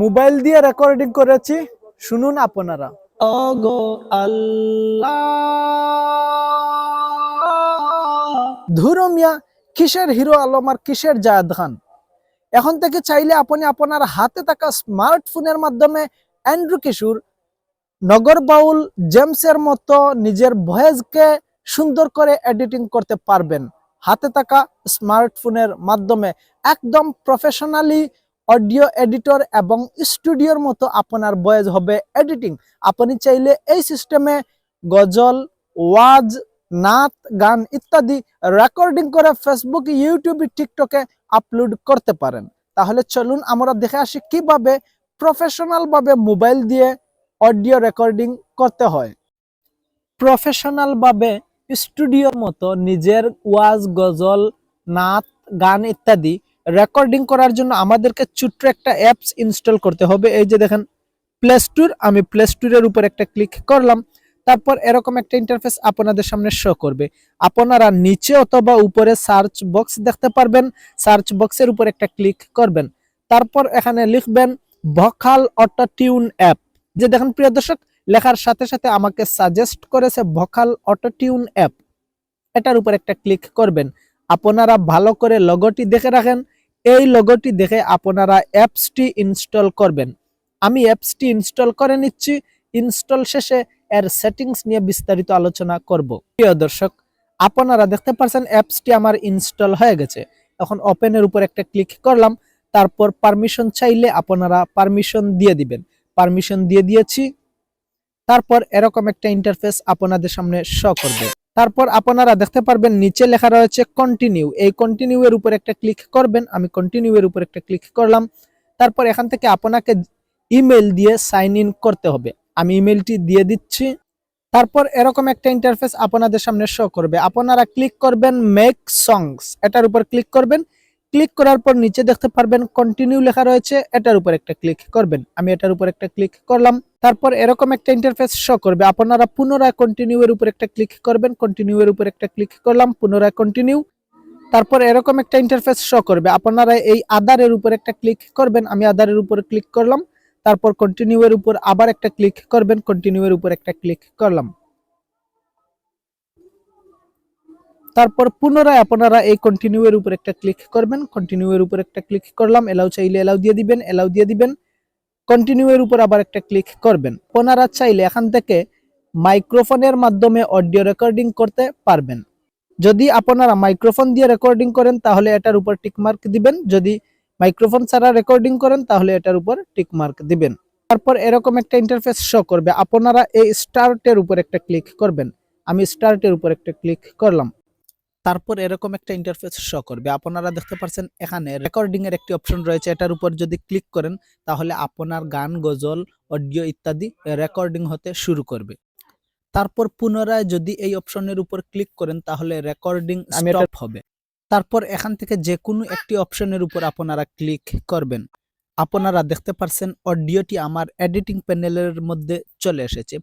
Mobile দিয়ে recording করেছি শুনুন আপনারা। ওগো আল্লাহ। ধুরো মিয়া কিসের হিরো আলম আর কিসের জায়দ খান? এখন থেকে চাইলে আপনি আপনার হাতে থাকা স্মার্টফোনের মাধ্যমে অ্যান্ড্রু কিশোর নগর বাউল জেমসের মতো নিজের ভয়েসকে সুন্দর করে এডিটিং করতে পারবেন। হাতে থাকা স্মার্টফোনের মাধ্যমে একদম প্রফেশনালি অডিও এডিটর এবং স্টুডিওর মতো আপনার ভয়েস হবে এডিটিং। আপনি চাইলে এই সিস্টেমে গজল, ওয়াজ, নাচ, গান ইত্যাদি রেকর্ডিং করে ফেসবুক ইউটিউব টিকটকে আপলোড করতে পারেন। তাহলে চলুন আমরা দেখে আসি কীভাবে প্রফেশনাল ভাবে মোবাইল দিয়ে অডিও রেকর্ডিং করতে হয়। প্রফেশনাল ভাবে স্টুডিওর মতো নিজের ওয়াজ, গজল, নাচ, গান ইত্যাদি রেকর্ডিং করার জন্য আমাদেরকে ছোট্ট একটা অ্যাপস ইনস্টল করতে হবে। এই যে দেখেন প্লে স্টোর আমি প্লে স্টোরের উপর একটা ক্লিক করলাম। তারপর এরকম একটা ইন্টারফেস আপনাদের সামনে শো করবে। আপনারা নিচে অথবা উপরে সার্চ বক্স দেখতে পারবেন। সার্চ বক্সের উপর একটা ক্লিক করবেন। তারপর এখানে লিখবেন, ভকাল অটো টিউন অ্যাপ। যে দেখেন, প্রিয় দর্শক, লেখার সাথে সাথে আমাকে সাজেস্ট করেছে ভকাল অটো টিউন অ্যাপ। এটার উপর একটা ক্লিক করবেন। আপনারা ভালো করে লগোটি দেখে রাখেন। এই লগোটি দেখে আপনারা অ্যাপসটি ইনস্টল করবেন। আমি অ্যাপসটি ইনস্টল করে নিচ্ছি। ইনস্টল শেষে এর সেটিংস নিয়ে বিস্তারিত আলোচনা করব। প্রিয় দর্শক, আপনারা দেখতে পাচ্ছেন অ্যাপসটি আমার ইনস্টল হয়ে গেছে। এখন ওপেনের উপর একটা ক্লিক করলাম। তারপর পারমিশন চাইলে আপনারা পারমিশন দিয়ে দিবেন। পারমিশন দিয়ে দিয়েছি। তারপর এরকম একটা ইন্টারফেস আপনাদের সামনে শো করবে। তারপর আপনারা দেখতে পারবেন, নিচে লেখা রয়েছে কন্টিনিউ এই কন্টিনিউ এর উপর একটা ক্লিক করবেন। আমি কন্টিনিউ এর উপর একটা ক্লিক করলাম। তারপর এখান থেকে আপনাকে ইমেল দিয়ে সাইন ইন করতে হবে। আমি ইমেলটি দিয়ে দিচ্ছি। তারপর এরকম একটা ইন্টারফেস আপনাদের সামনে শো করবে। আপনারা ক্লিক করবেন মেক সংস এটার উপর ক্লিক করবেন। ক্লিক করার পর নিচে দেখতে পারবেন কন্টিনিউ লেখা রয়েছে। এটার উপর একটা ক্লিক করবেন। আমি এটার উপর একটা ক্লিক করলাম। তারপর এরকম একটা ইন্টারফেস শো করবে। আপনারা পুনরায় কন্টিনিউ এর উপর একটা ক্লিক করবেন। কন্টিনিউ এর উপর একটা ক্লিক করলাম। পুনরায় কন্টিনিউ তারপর এরকম একটা ইন্টারফেস শো করবে। আপনারা এই আদারের উপর একটা ক্লিক করবেন। আমি আদারের উপর ক্লিক করলাম। তারপর কন্টিনিউ এর উপর আবার একটা ক্লিক করবেন। কন্টিনিউ এর উপর একটা ক্লিক করলাম। তারপর পুনরায় আপনারা এই কন্টিনিউ এর উপর একটা ক্লিক করবেন। কন্টিনিউ এর উপর একটা ক্লিক করলাম এলাও চাইলে এলাও দিয়ে দিবেন এলাও দিয়ে দিবেন। কন্টিনিউ এর উপর আবার একটা ক্লিক করবেন। আপনারা চাইলে এখান থেকে মাইক্রোফোনের মাধ্যমে অডিও রেকর্ডিং করতে পারবেন। যদি আপনারা মাইক্রোফোন দিয়ে রেকর্ডিং করেন, তাহলে এটার উপর টিক মার্ক দিবেন। যদি মাইক্রোফোন ছাড়া রেকর্ডিং করেন, তাহলে এটার উপর টিক মার্ক দিবেন। তারপর এরকম একটা ইন্টারফেস শো করবে। আপনারা এই স্টার্টের উপর একটা ক্লিক করবেন। আমি স্টার্টের উপর একটা ক্লিক করলাম। তারপর এরকম একটা ইন্টারফেস শো করবে। আপনারা দেখতে পাচ্ছেন এখানে রেকর্ডিং এর একটি অপশন রয়েছে। এটার উপর যদি ক্লিক করেন তাহলে আপনার গান গজল অডিও ইত্যাদি রেকর্ডিং হতে শুরু করবে। তারপর পুনরায় যদি এই অপশনের উপর ক্লিক করেন তাহলে রেকর্ডিং স্টপ হবে। তারপর এখান থেকে যে কোনো একটি অপশনের উপর আপনারা ক্লিক করবেন। আপনারা দেখতে পারছেন অডিওটি আমার এডিটিং প্যানেলের মধ্যে চলে এসেছে।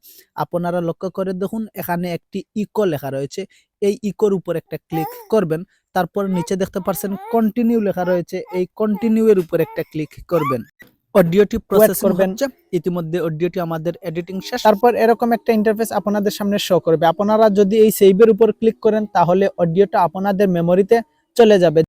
আপনারা লক্ষ্য করে দেখুন এখানে একটি ইকো লেখা রয়েছে। এই ইকোর উপর একটা ক্লিক করবেন। তারপর নিচে দেখতে পারছেন কন্টিনিউ লেখা রয়েছে এই কন্টিনিউ এর উপর একটা ক্লিক করবেন। অডিওটি প্রসেস করবেন। ইতিমধ্যে অডিওটি আমাদের এডিটিং শেষ। তারপর এরকম একটা ইন্টারফেস আপনাদের সামনে শো করবে। আপনারা যদি এই সেভের উপর ক্লিক করেন তাহলে অডিওটা আপনাদের মেমোরিতে চলে যাবে।